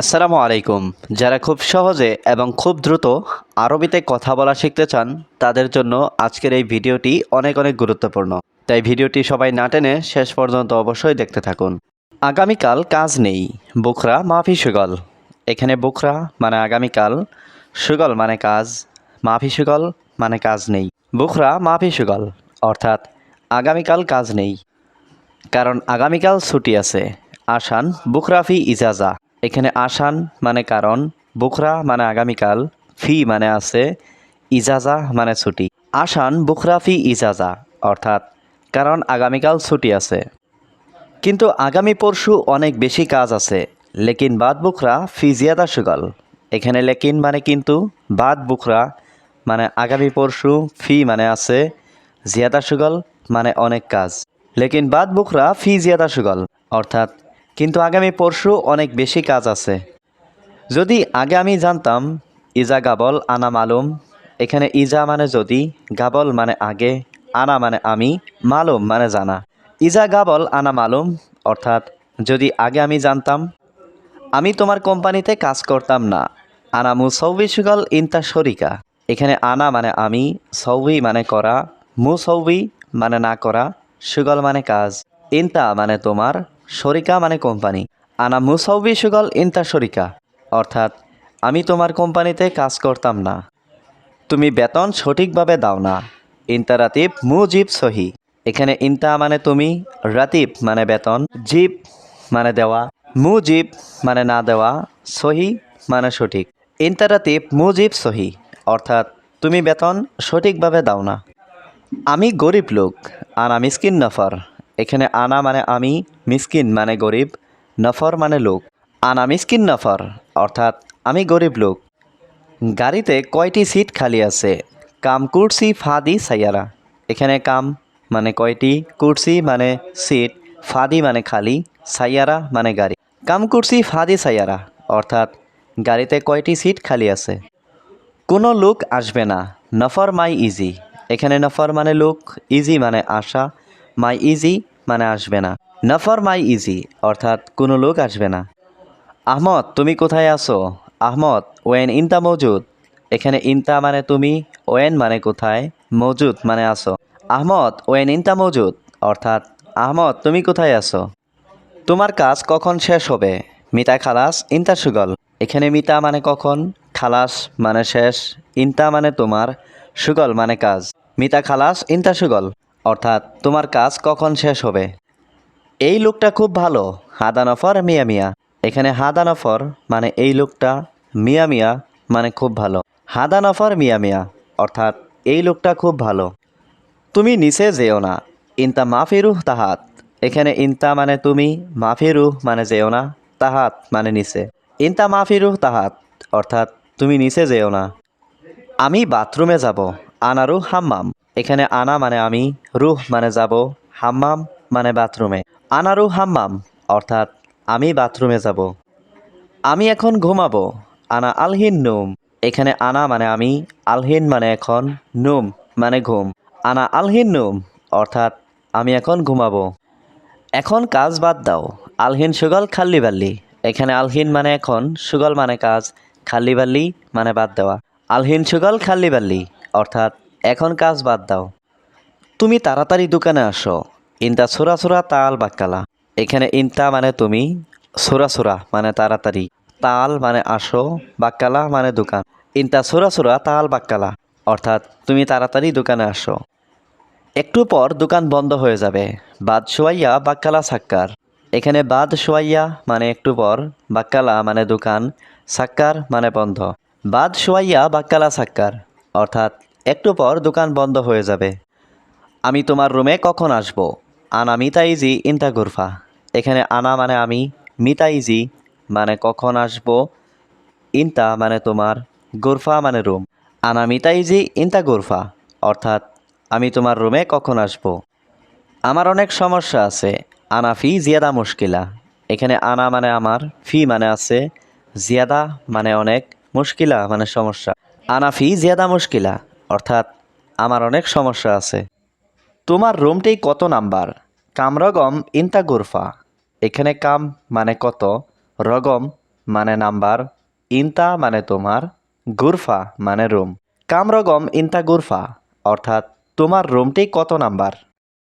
আসসালামু আলাইকুম। যারা খুব সহজে এবং খুব দ্রুত আরবিতে কথা বলা শিখতে চান, তাদের জন্য আজকের এই ভিডিওটি অনেক অনেক গুরুত্বপূর্ণ। তাই ভিডিওটি সবাই না টেনে শেষ পর্যন্ত অবশ্যই দেখতে থাকুন। আগামীকাল কাজ নেই। বুখরা মাফি সুগল। এখানে বুখরা মানে আগামীকাল, সুগল মানে কাজ, মাফি সুগল মানে কাজ নেই। বুখরা মাফি সুগল, অর্থাৎ আগামীকাল কাজ নেই। কারণ আগামীকাল ছুটি আছে। আসান বুকরাফি ইজাজা। এখানে আসান মানে কারণ, বুখরা মানে আগামীকাল, ফি মানে আছে, ইজাজা মানে ছুটি। আসান, বুখরা ফি ইজাজা, অর্থাৎ কারণ আগামীকাল ছুটি আছে। কিন্তু আগামী পরশু অনেক বেশি কাজ আছে, লেকিন বাদ বুকরা ফি জিয়াদা সুগল। এখানে লেকিন মানে কিন্তু বাদ বুখরা মানে আগামী পরশু ফি মানে আছে, জিয়াদা সুগল মানে অনেক কাজ। লেকিন বাদ বুকরা ফি জিয়াদা সুগল, অর্থাৎ কিন্তু আগামী পরশু অনেক বেশি কাজ আছে। যদি আগে আমি জানতাম, ইজা গাবল, আনা মালুম, এখানে ইজা মানে যদি, গাবল মানে আগে, আনা মানে আমি, মালুম মানে জানা। ইজা গাবল, আনা মালুম, অর্থাৎ যদি আগে আমি জানতাম, আমি তোমার কোম্পানিতে কাজ করতাম না। আনা মুসৌবি সুগল ইনতা শরিকা। এখানে আনা মানে আমি সৌবি মানে করা মুসৌবি মানে না করা, সুগল মানে কাজ, ইনতা মানে তোমার শরিকা মানে কোম্পানি। আনা মুসৌবি সুগল ইনতা শরিকা। অর্থাৎ, আমি তোমার কোম্পানিতে কাজ করতাম না। তুমি বেতন সঠিকভাবে দাও না। ইনতা রাতিব মুজিব সহি। এখানে ইনতা মানে তুমি, রাতিব মানে বেতন, জিব মানে দেওয়া, মুজিব মানে না দেওয়া, সহি মানে সঠিক। ইনতা রাতিব মুজিব সহি। অর্থাৎ, তুমি বেতন সঠিকভাবে দাও না। আমি গরিব লোক আর আমি স্কিন নফর। এখানে আনা মানে আমি, মিসকিন মানে গরিব, নফর মানে লোক। আনা মিসকিন নফর, অর্থাৎ আমি গরিব লোক। গাড়িতে কয়টি সিট খালি আছে? কাম, কুর্সি, ফাদি, সাইয়ারা। এখানে কাম মানে কয়টি, কুর্সি মানে সিট, ফাদি মানে খালি, সাইয়ারা মানে গাড়ি। কাম, কুর্সি, ফাদি, সাইয়ারা, অর্থাৎ গাড়িতে কয়টি সিট খালি আছে? কোনো লোক আসবে না। নফর মাই ইজি। এখানে নফর মানে লোক, ইজি মানে আশা। মাই ইজি মানে আসবে না। নফর মাই ইজি, অর্থাৎ কোনো লোক আসবে না। আহমদ, তুমি কোথায় আছো? আহমদ, ওয়েন ইনতা মজুদ। এখানে ইনতা মানে তুমি, ওয়েন মানে কোথায়? মজুদ মানে আসো আহমদ, ওয়েন ইনতা মজুদ, অর্থাৎ আহমদ, তুমি কোথায় আছো? তোমার কাজ কখন শেষ হবে? মিতা খালাস, ইনতা সুগল। এখানে মিতা মানে কখন? খালাস মানে শেষ, ইনতা মানে তোমার, সুগল মানে কাজ। মিতা খালাস, ইনতা সুগল। অর্থাৎ তোমার কাজ কখন শেষ হবে? এই লোকটা খুব ভালো হাদানফর মিয়া মিয়া। এখানে হাদানফর মানে এই লোকটা মিয়া মিয়া মানে খুব ভালো। হাদানফর মিয়া মিয়া, অর্থাৎ এই লোকটা খুব ভালো। তুমি নিচে যেও না, ইনতা মাফিরুহ তাহাত। এখানে ইনতা মানে তুমি মাফিরুহ মানে যেও না, তাহাত মানে নিচে। ইনতা মাফিরুহ তাহাত, অর্থাৎ তুমি নিচে যেও না। আমি বাথরুমে যাব, আনারু হাম্মাম। এখানে আনা মানে আমি, রুহ মানে যাব, হাম্মাম মানে বাথরুমে। আনারু হাম্মাম, অর্থাৎ আমি বাথরুমে যাব। আমি এখন ঘুমাবো, আনা আলহিন নুম। এখানে আনা মানে আমি, আলহিন মানে এখন নুম মানে ঘুম। আনা আলহিন নুম, অর্থাৎ আমি এখন ঘুমাবো। এখন কাজ বাদ দাও, আলহিন সুগল খাল্লি বাল্লি। এখানে আলহিন মানে এখন, সুগল মানে কাজ, খাল্লি বাল্লি মানে বাদ দেওয়া। আলহিন সুগল খাল্লি বাল্লি, অর্থাৎ এখন কাজ বাদ দাও। তুমি তাড়াতাড়ি দোকানে আসো। ইনতা সুরা সুরা তাল বাক্কালা। এখানে ইনতা মানে তুমি, সুরা সুরা মানে তাড়াতাড়ি। তাল মানে আসো, বাক্কালা মানে দোকান। ইনতা সুরা সুরা তাল বাক্কালা, অর্থাৎ তুমি তাড়াতাড়ি দোকানে আসো। একটু পর দোকান বন্ধ হয়ে যাবে। বাদ সোয়াইয়া বাক্কালা সাক্কার। এখানে বাদ সোয়াইয়া মানে একটু পর, বাক্কালা মানে দোকান, সাক্কার মানে বন্ধ। বাদ সোয়াইয়া বাক্কালা সাক্কার, অর্থাৎ একটু পর দোকান বন্ধ হয়ে যাবে। আমি তোমার রুমে কখন আসব? আনা মিতাইজি ইনতা গুরফা এখানে আনা মানে আমি, মিতাইজি মানে কখন আসব? ইনতা মানে তোমার, গুরফা মানে রুম। আনা মিতাইজি ইনতা গুরফা অর্থাৎ আমি তোমার রুমে কখন আসব? আমার অনেক সমস্যা আছে। আনা ফি জিয়াদা মুশকিলা। এখানে আনা মানে আমার, ফি মানে আছে। জিয়াদা মানে অনেক মুশকিলা মানে সমস্যা। আনা ফি জিয়াদা মুশকিলা। অর্থাৎ আমার অনেক সমস্যা আছে। তোমার রুমটি কত নাম্বার? কাম রগম ইনতা গুরফা। এখানে কাম মানে কত? রগম মানে নাম্বার। ইনতা মানে তোমার। গুরফা মানে রুম। কামরগম ইনতা গুরফা। অর্থাৎ তোমার রুমটি কত নাম্বার?